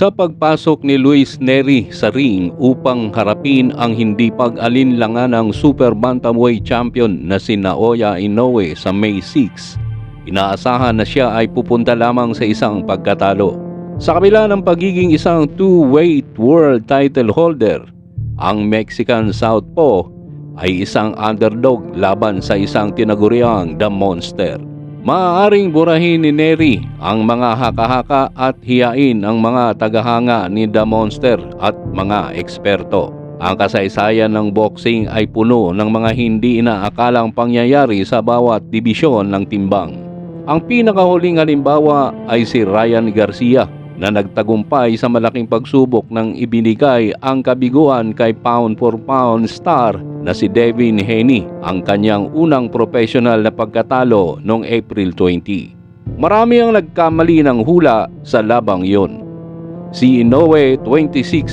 sa pagpasok ni Luis Neri sa ring upang harapin ang hindi pag-alinlangan ng Super Bantamweight Champion na si Naoya Inoue sa May 6. Inaasahan na siya ay pupunta lamang sa isang pagkatalo. Sa kabila ng pagiging isang two-weight world title holder, ang Mexican Southpaw ay isang underdog laban sa isang tinaguriang The Monster. Maaaring burahin ni Neri ang mga haka-haka at hiyain ang mga tagahanga ni The Monster at mga eksperto. Ang kasaysayan ng boxing ay puno ng mga hindi inaakalang pangyayari sa bawat dibisyon ng timbang. Ang pinakahuling halimbawa ay si Ryan Garcia na nagtagumpay sa malaking pagsubok ng ibinigay ang kabiguan kay pound for pound star na si Devin Haney, ang kanyang unang professional na pagkatalo noong April 20. Marami ang nagkamali ng hula sa labang yon. Si Inoue 26-0,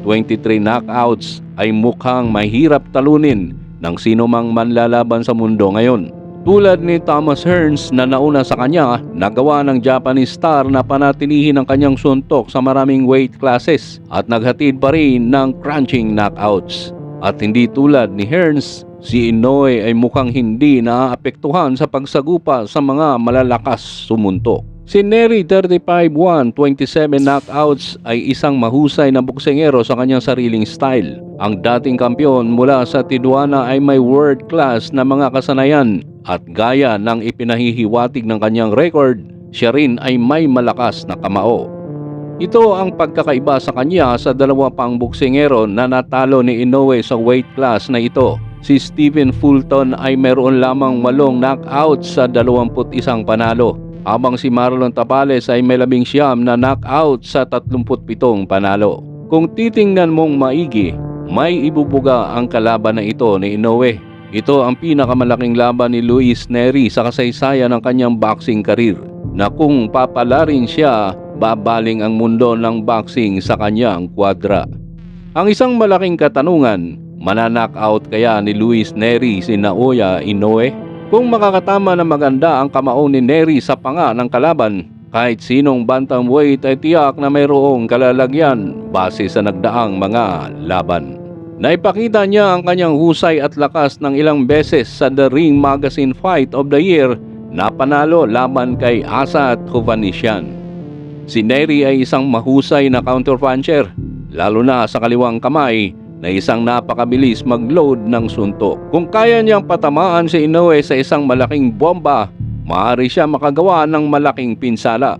23 knockouts ay mukhang mahirap talunin ng sino mang manlalaban sa mundo ngayon. Tulad ni Thomas Hearns na nauna sa kanya, nagawa ng Japanese star na panatilihin ang kanyang suntok sa maraming weight classes at naghatid pa rin ng crunching knockouts. At hindi tulad ni Hearns, si Inoue ay mukhang hindi naaapektuhan sa pagsagupa sa mga malalakas sumuntok. Si Neri 35-1, 27 knockouts ay isang mahusay na boksengero sa kanyang sariling style. Ang dating kampiyon mula sa Tijuana ay may world class na mga kasanayan at gaya ng ipinahihiwatig ng kanyang record, siya rin ay may malakas na kamao. Ito ang pagkakaiba sa kanya sa dalawa pang boksingero na natalo ni Inoue sa weight class na ito. Si Stephen Fulton ay meron lamang walong knockout sa 21 panalo, habang si Marlon Tapales ay may labing siyam na knockout sa 37 panalo. Kung titingnan mong maigi, may ibubuga ang kalaban na ito ni Inoue. Ito ang pinakamalaking laban ni Luis Neri sa kasaysayan ng kanyang boxing career na kung papalarin siya, babaling ang mundo ng boxing sa kanyang kwadra. Ang isang malaking katanungan, mananakout kaya ni Luis Neri si Naoya Inoue? Kung makakatama na maganda ang kamao ni Neri sa panga ng kalaban, kahit sinong bantamweight ay tiyak na mayroong kalalagyan base sa nagdaang mga laban. Naipakita niya ang kanyang husay at lakas ng ilang beses sa The Ring Magazine Fight of the Year na panalo laban kay Asa at Hovanesian. Si Neri ay isang mahusay na counterpuncher, lalo na sa kaliwang kamay na isang napakabilis mag-load ng suntok. Kung kaya niyang patamaan si Inoue sa isang malaking bomba, maaari siya makagawa ng malaking pinsala.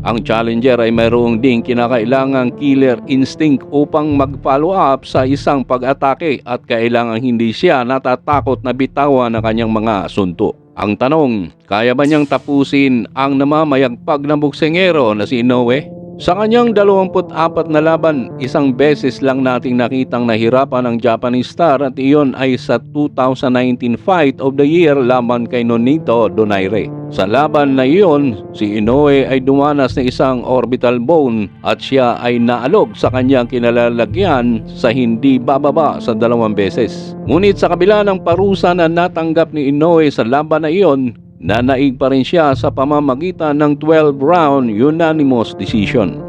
Ang challenger ay mayroong ding kinakailangang killer instinct upang mag-follow up sa isang pag-atake at kailangang hindi siya natatakot na bitawan ng kanyang mga suntok. Ang tanong, kaya ba niyang tapusin ang namamayagpag na buksengero na si Inoue? Sa kanyang 24 na laban, isang beses lang nating nakitang nahirapan ang Japanese star at iyon ay sa 2019 Fight of the Year laban kay Nonito Donaire. Sa laban na iyon, si Inoue ay dumanas ng isang orbital bone at siya ay naalog sa kanyang kinalalagyan sa hindi bababa sa dalawang beses. Ngunit sa kabila ng parusa na natanggap ni Inoue sa laban na iyon, Nanaig pa rin siya sa pamamagitan ng 12-round unanimous decision.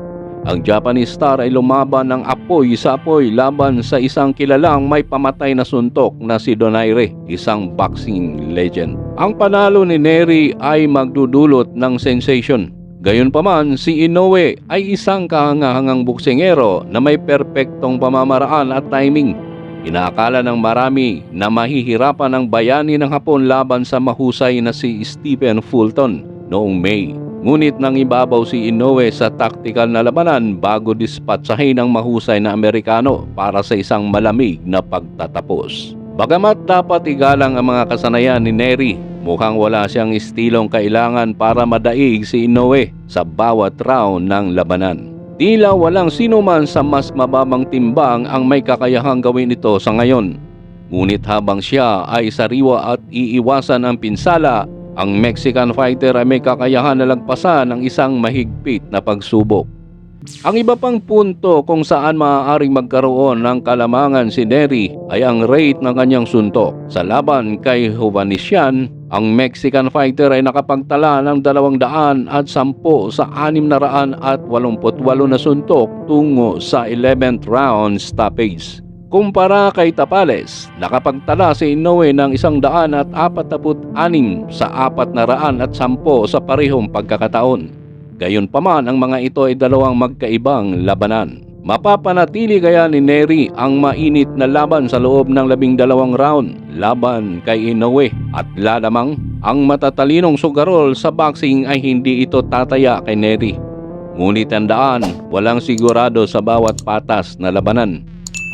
Ang Japanese star ay lumaban ng apoy sa apoy laban sa isang kilalang may pamatay na suntok na si Donaire, isang boxing legend. Ang panalo ni Neri ay magdudulot ng sensation. Gayunpaman, si Inoue ay isang kahangahangang buksingero na may perpektong pamamaraan at timing Inaakala ng marami na mahihirapan ang bayani ng Hapon laban sa mahusay na si Stephen Fulton noong May. Ngunit nang ibabaw si Inoue sa taktikal na labanan bago dispatsahin ang mahusay na Amerikano para sa isang malamig na pagtatapos. Bagamat dapat igalang ang mga kasanayan ni Neri, mukhang wala siyang estilong kailangan para madaig si Inoue sa bawat round ng labanan. Tila walang sino man sa mas mababang timbang ang may kakayahang gawin ito sa ngayon. Ngunit habang siya ay sariwa at iiwasan ang pinsala, ang Mexican fighter ay may kakayahan na lagpasan ng isang mahigpit na pagsubok. Ang iba pang punto kung saan maaaring magkaroon ng kalamangan si Neri ay ang rate ng kanyang suntok. Sa laban kay Hovanesian, Ang Mexican fighter ay nakapagtala ng 200 at 10 sa 600 at 88 na suntok tungo sa 11th round stoppage. Kumpara kay Tapales, nakapagtala si Inoue ng 146 sa 400 at 10 sa parehong pagkakataon. Gayunpaman ang mga ito ay dalawang magkaibang labanan. Mapapanatili kaya ni Neri ang mainit na laban sa loob ng labing dalawang round laban kay Inoue at lalamang ang matatalinong sugarol sa boxing ay hindi ito tataya kay Neri. Ngunit tandaan, walang sigurado sa bawat patas na labanan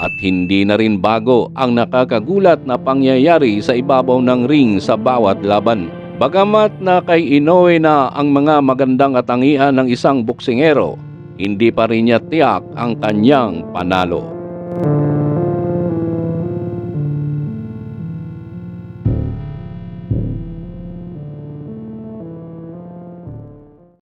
at hindi na rin bago ang nakakagulat na pangyayari sa ibabaw ng ring sa bawat laban. Bagamat na kay Inoue na ang mga magandang katangian ng isang boksingero, hindi pa rin niya tiyak ang kanyang panalo.